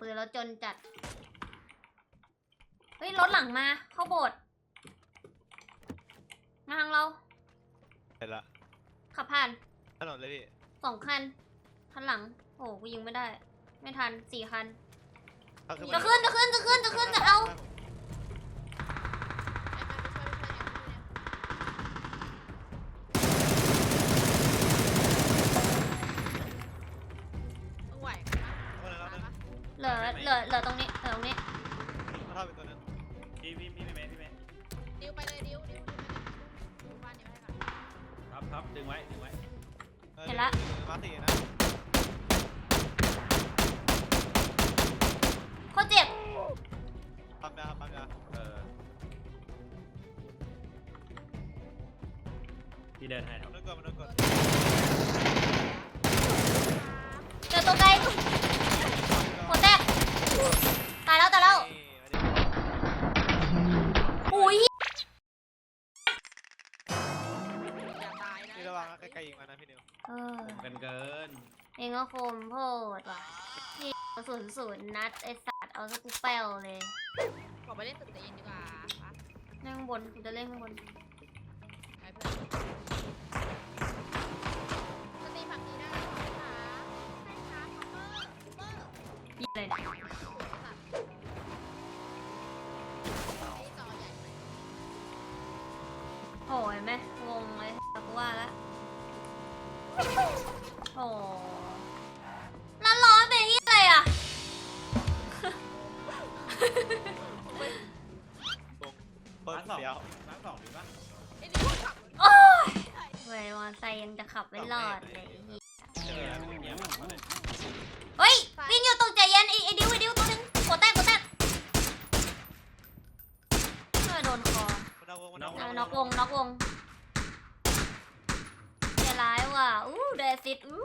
ปืนแล้วจนจัด เฮ้ย รถหลังมา เข้าโบสถ์มาทางเราเห็นละขับผ่านถนนเลยพี่สองคัน คันหลัง โอ้กูยิงไม่ได้ ไม่ทันสี่คันเอาขึ้นจะมาขึ้นจะขึ้นจะขึ้นจะขึ้นจะเอา มึงไหวไหม เอาเลยเอาเลย เหลือเหลือเหลือตรงนี้เหลือตรงนี้เอาเข้าไปตัวนึงพี่พี่พี่เมย์พี่เมย์ดิวไปเลยดิวดิวดิวบ้านดิวให้ก่อนครับครับดึงไว้ดึงไว้ออเห็นละมาสี่นะโคตรเจ็บปั๊มยาปั๊มยาเออพี่เดินให้คมัรับนต้องกดมันต้องกดเจอตัวไกล ใกล้ๆยิงมานะพี่นิวเออผมกันเกินเองก็คมโพดว่ะนี่ศูนย์ศูนย์นัดไอสัตว์เอาสกูเปลเลยขอไปเล่นตึกแต่เย็นดีกว่าปะเล่นข้างบนกูจะเล่นข้างบนไปเพื่อนสตรีมฝั่งนี้ได้ไหมคะใช่ครับคอมเมอร์คอมเมอร์ยิงเลยนะสัตว์ให้จอใหญ่หน่อยโหยไหมงง โอ้แล้วร้อนเป็นที่อะไรอะตรงเปิดร้านสองเดียวร้านสองดีป่ะไอ้ดิวขับโอ้ยเว้ยมอไซค์ยังจะขับไม่รอดเลยไอ้เหี้ยเจอแล้วเงี้ยมาเลยเฮ้ยวิ่งอยู่ตรงใจเย็นไอ้ไอ้ดิวไอ้ดิวตัวหนึงหัวแตกหัวแตกเออโดนคอมันเอาวงมันเอาวเอาน็อกวงน็อกวงใจร้ายว่ะ อู้เดซิตอู้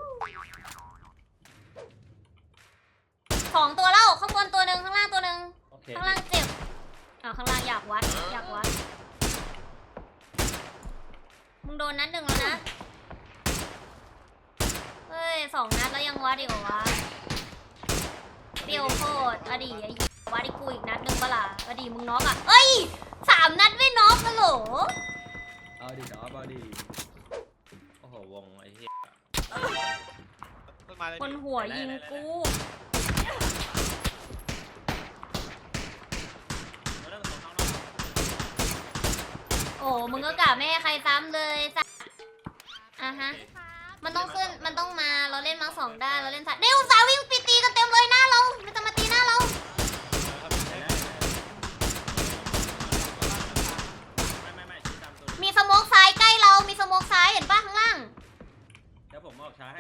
สองตัวแล้วข้างบนตัวหนึ่งข้างล่างตัวหนึ่งโอเคข้างล่างเจ็บอ่าข้างล่างอยากวัดอยากวัด มึงโดนนัดหนึ่งแล้วนะ เฮ้ยสองนัดแล้วยังวัดอีกเหรอวะเปรี้ยวโคตรอดีไอ้เหี้ยวัดอีกกูอีกนัดหนึ่งปะล่ะอดีมึงน็อกอะเอ้ยสามนัดไม่น็อกกันเหรอเอาดิดอกเอาดิโอ้โหวงไอ้เหี้ย ต้นไม้เลยคนพี่หัวยิงกูเอาเรื่องของเขาเนาะโอ้มึงก็กะไม่ให้ใครซ้ำเลยสัสอะฮะครับมันต้องขึ้นมันต้องมาเราเล่นมาสองด้านเราเล่นสัตว์เดี๋ยวสาววิ่งปีตีกันเต็มเลยหน้าเราไม่ต้องมาตีหน้าเราไม่ไม่ไม่ชี้ตามตัวมีสโมกซ้ายใกล้เรามีสโมกซ้ายเห็นปะข้างล่างเดี๋ยวผ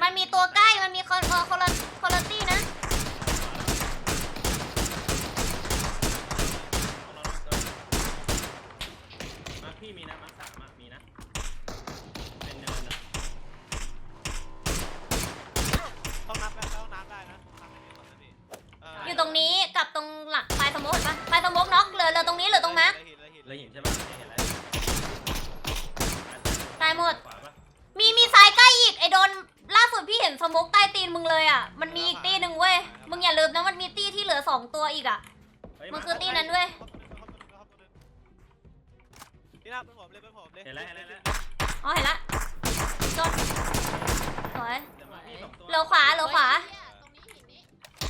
มันมีตัวใกล้ มันมีคนเอคนละคนละตี้นะ มาพี่มีนะมาสามมามีนะ เป็นเนินนะ ต้องนับได้ต้องน้ำได้นะน้ำไม่มีคนนะพี่เอยู่ตรงนี้กับตรงหลักปลายสโมกเห็นปะปลายสโมกน็อกเหลือเหลือตรงนี้เหลือตรงมาร์ค เลยหินเลยหิน เลยเห็นใช่ปะเห็นแล้ว ตายหมด ขวาปะ มีมีซ้ายใกล้อีก ไอโดน ล่าสุดพี่เห็นสโมกใต้ตีนมึง เลยอะ มันมีอีกตีหนึ่งเว้ย มึงอย่าลืมนะมันมีตีที่เหลือสองตัวอีกอะเฮ้ยมันคือตีนั้นเว้ยพี่นับเป็นผมเลยเป็นผมเลยเห็นแล้วเห็นแล้วเห็นแล้วอ๋อเห็นละจดสวยเดี๋ยวมาพี่สองตัวเหลือขวาเหลือขวาเหี้ยตรงนี้หินนี้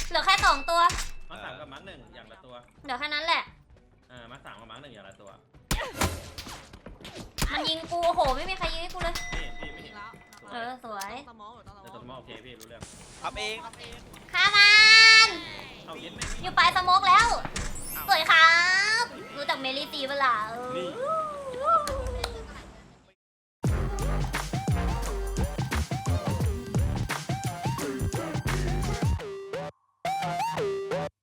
เหลือแค่สองตัว มาสามกับมาร์คหนึ่งอย่างละตัวเหลือแค่นั้นแหละเออมาสามกับมาร์คหนึ่งอย่างละตัว มันยิงกูโอ้โห ไม่มีใครยิงให้กูเลยไม่เห็นพี่ไม่อีเห็กนแล้วเออสวยต้อง สมองหรือต้องสแต่มตัอวงมอโอเคพี่รู้เรื่องทำเองทำเองข้ามันเอาเย็นไหมอยู่ปลายสโมกแล้ว สวยครับ รู้จักเมลี่ตีเปะล่าเออนี่